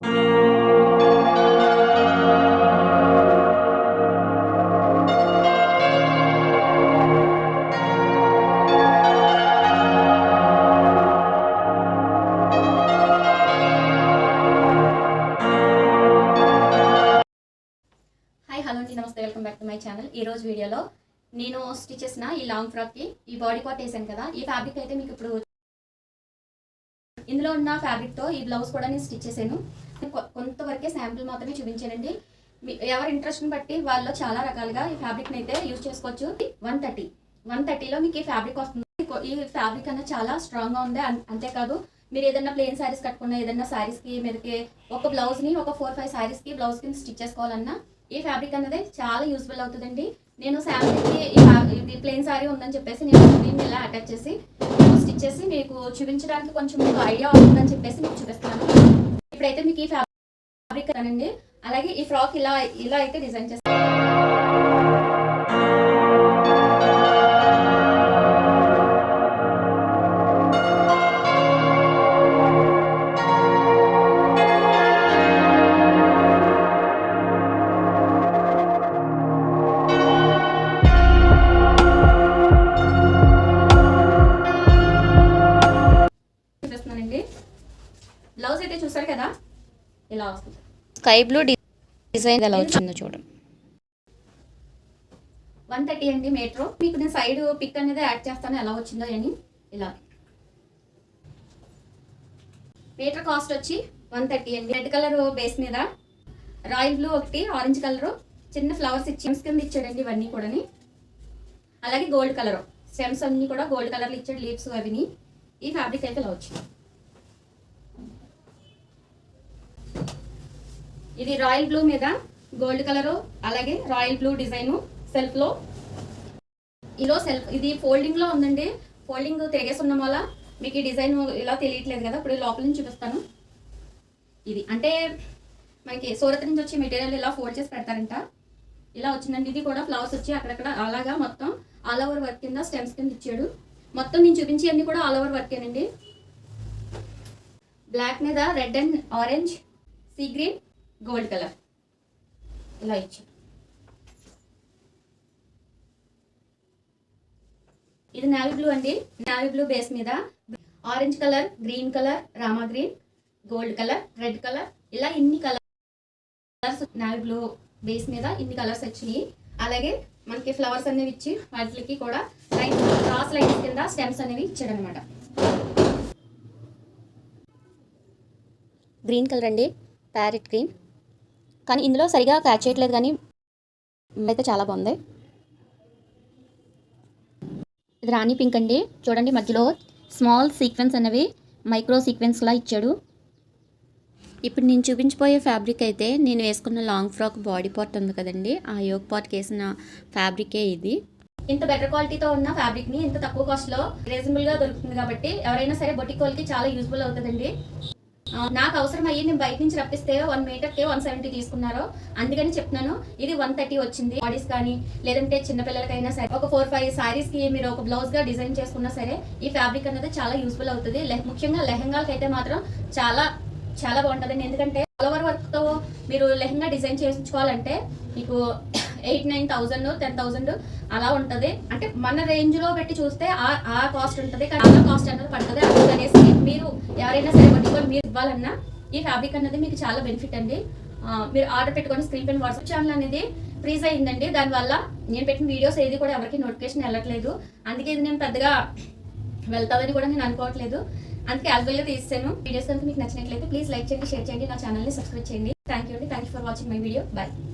Hi hello అండి. నమస్తే. Welcome back to my channel ఈ రోజు వీడియోలో నేను స్టిచ్ చేసిన ఈ లాంగ్ ఫ్రాక్కి ఈ బాడీ పార్ట్ వేసాను కదా. ఈ ఫ్యాబ్రిక్ అయితే మీకు ఇప్పుడు ఇందులో ఉన్న ఫ్యాబ్రిక్తో ఈ బ్లౌజ్ కూడా నేను స్టిచ్ చేశాను. కొంతవరకే శాంపుల్ మాత్రమే చూపించానండి. మీ- ఎవరి ఇంట్రెస్ట్ని బట్టి వాళ్ళు చాలా రకాలుగా ఈ ఫ్యాబ్రిక్ని అయితే యూజ్ చేసుకోవచ్చు. One thirty. వన్ థర్టీలో మీకు ఈ ఫ్యాబ్రిక్ వస్తుంది. ఈ ఫ్యాబ్రిక్ అనేది చాలా స్ట్రాంగ్గా ఉంది. అంతేకాదు మీరు ఏదైనా ప్లెయిన్ శారీస్ కట్టుకున్న ఏదైనా శారీస్కి కి మీదకి ఒక బ్లౌజ్ని ఒక ఫోర్ ఫైవ్ శారీస్కి బ్లౌజ్ కింద స్టిచ్ చేసుకోవాలన్నా ఈ ఫ్యాబ్రిక్ అనేది చాలా యూస్ఫుల్ అవుతుందండి. నేను శారీకి ఈ ఇది ప్లెయిన్ శారీ ఉందని చెప్పేసి నేను దీన్ని ఇలా అటాచ్ చేసి స్టిచ్ చేసి మీకు చూపించడానికి కొంచెం మీకు ఐడియా అవుతుందని చెప్పేసి మీకు చూపిస్తాను ఇప్పుడైతే మీకు ఈ ఫ్యాబ్రిక్ అనండి అలాగే ఈ ఫ్రాక్ ఇలా ఇలా అయితే డిజైన్ చేస్తాను అయితే చూసారు కదా? ఇలా వస్తుంది. స్కై బ్లూ డిజైన్ ఎలా వచ్చిందో చూడండి వన్ థర్టీ అండి మీటర్. మీకు నేను సైడ్ పిక్ అనేది యాడ్ చేస్తాను ఎలా వచ్చిందో అని. ఇలా. మీటర్ కాస్ట్ వచ్చి వన్ థర్టీ అండి. రెడ్ కలర్ బేస్ మీద రాయల్ బ్లూ ఒకటి ఆరెంజ్ కలర్ చిన్న ఫ్లవర్స్ ఇచ్చి కింద ఇచ్చాడండి ఇవన్నీ కూడాని. అలాగే గోల్డ్ కలర్ స్టెమ్స్ అన్ని కూడా గోల్డ్ కలర్లు ఇచ్చాడు లీవ్స్ అవిని. ఈ ఫ్యాబ్రిక్ అయితే ఇలా వచ్చింది. ఇది రాయల్ బ్లూ మీద గోల్డ్ కలరు అలాగే రాయల్ బ్లూ డిజైన్ సెల్ఫ్లో ఇలో సెల్ఫ్ ఇది ఫోల్డింగ్లో ఉందండి. ఫోల్డింగ్ తిరిగేసి వల్ల మీకు ఈ డిజైన్ ఇలా తెలియట్లేదు కదా ఇప్పుడు లోపల నుంచి చూపిస్తాను. ఇది అంటే మనకి సూరత్ నుంచి వచ్చే మెటీరియల్ ఇలా ఫోల్డ్ చేసి పెడతారంట. ఇలా వచ్చిందండి ఇది కూడా ఫ్లవర్స్ వచ్చి అక్కడక్కడ అలాగా మొత్తం ఆల్ ఓవర్ వర్క్ కింద స్టెమ్స్ కింద ఇచ్చాడు. మొత్తం నేను చూపించి అన్ని కూడా ఆల్ ఓవర్ వర్కేనండి. బ్లాక్ మీద red and orange sea green gold colour. ఇలా ఇచ్చాడు ఇది నావీ బ్లూ అండి. నావీ బ్లూ బేస్ మీద orange colour green colour Rama green gold colour red colour ఇలా ఇన్ని కలర్స్ నావీ బ్లూ బేస్ మీద ఇన్ని కలర్స్ వచ్చినాయి. అలాగే మనకి ఫ్లవర్స్ అనేవి ఇచ్చి వాటికి కూడా లైన్ క్రాస్ లైన్స్ కింద స్టెమ్స్ అనేవి ఇచ్చాడనమాట గ్రీన్ కలర్ అండి. ప్యారెట్ గ్రీన్ కానీ ఇందులో సరిగా క్యాచ్ చేయట్లేదు కానీ అయితే చాలా బాగుంది. ఇది రాణి పింక్ అండి. చూడండి మధ్యలో స్మాల్ సీక్వెన్స్ అనేవి మైక్రో సీక్వెన్స్లా ఇచ్చాడు. ఇప్పుడు నేను చూపించిపోయే ఫ్యాబ్రిక్ అయితే నేను వేసుకున్న లాంగ్ ఫ్రాక్ బాడీ పార్ట్ ఉంది కదండి. ఆ యోగ్ పార్ట్కి వేసిన ఫ్యాబ్రికే ఇది. ఇంత బెటర్ క్వాలిటీతో ఉన్న ఫ్యాబ్రిక్ని ఇంత తక్కువ కాస్ట్లో రీజనబుల్గా దొరుకుతుంది కాబట్టి ఎవరైనా సరే బొటిక్ వాళ్ళకి చాలా యూస్ఫుల్ అవుతుందండి. నాకు అవసరం అయ్యి నేను బయట నుంచి రప్పిస్తే వన్ మీటర్కి వన్ సెవెంటీ తీసుకున్నారు అందుకని చెప్తున్నాను. ఇది వన్ థర్టీ వచ్చింది. బాడీస్ కానీ లేదంటే చిన్న పిల్లలకైనా సరే ఒక ఫోర్ ఫైవ్ సారీస్కి మీరు ఒక బ్లౌజ్గా డిజైన్ చేసుకున్నా సరే ఈ ఫ్యాబ్రిక్ అనేది చాలా యూస్ఫుల్ అవుతుంది. లెహ- ముఖ్యంగా లెహంగాలకి అయితే మాత్రం చాలా చాలా బాగుంటుంది ఎందుకంటే ఫ్లవర్ వర్క్తో మీరు లెహంగా డిజైన్ చేయించుకోవాలంటే మీకు eight nine thousand ten thousand అలా ఉంటది. అంటే మన రేంజ్లో పెట్టి చూస్తే ఆ ఆ కాస్ట్ ఉంటది. కానీ ఆ కాస్ట్ అనేది పడుతుంది. అందుకనేసి మీరు ఎవరైనా సరే పట్టుకొని మీరు ఇవ్వాలన్నా ఈ ఫ్యాబ్రిక్ అనేది మీకు చాలా బెనిఫిట్ అండి. మీరు ఆర్డర్ పెట్టుకొని స్క్రీన్ పైన వాట్సాప్ ఛానల్ అనేది ఫ్రీజ్ అయిందండి దానివల్ల నేను పెట్టిన వీడియోస్ ఏది కూడా ఎవరికి నోటిఫికేషన్ వెళ్ళట్లేదు. అందుకే ఇది నేను పెద్దగా వెళ్తాదని కూడా నేను అనుకోవట్లేదు. అందుకే యాజువల్గా తీస్తాను వీడియోస్ కనుక మీకు నచ్చినట్లయితే ప్లీజ్ లైక్ చేయండి షేర్ చేయండి. నా ఛానల్ని సబ్స్క్రైబ్ చేయండి. థ్యాంక్ యూ అండి. Thank you for watching my video bye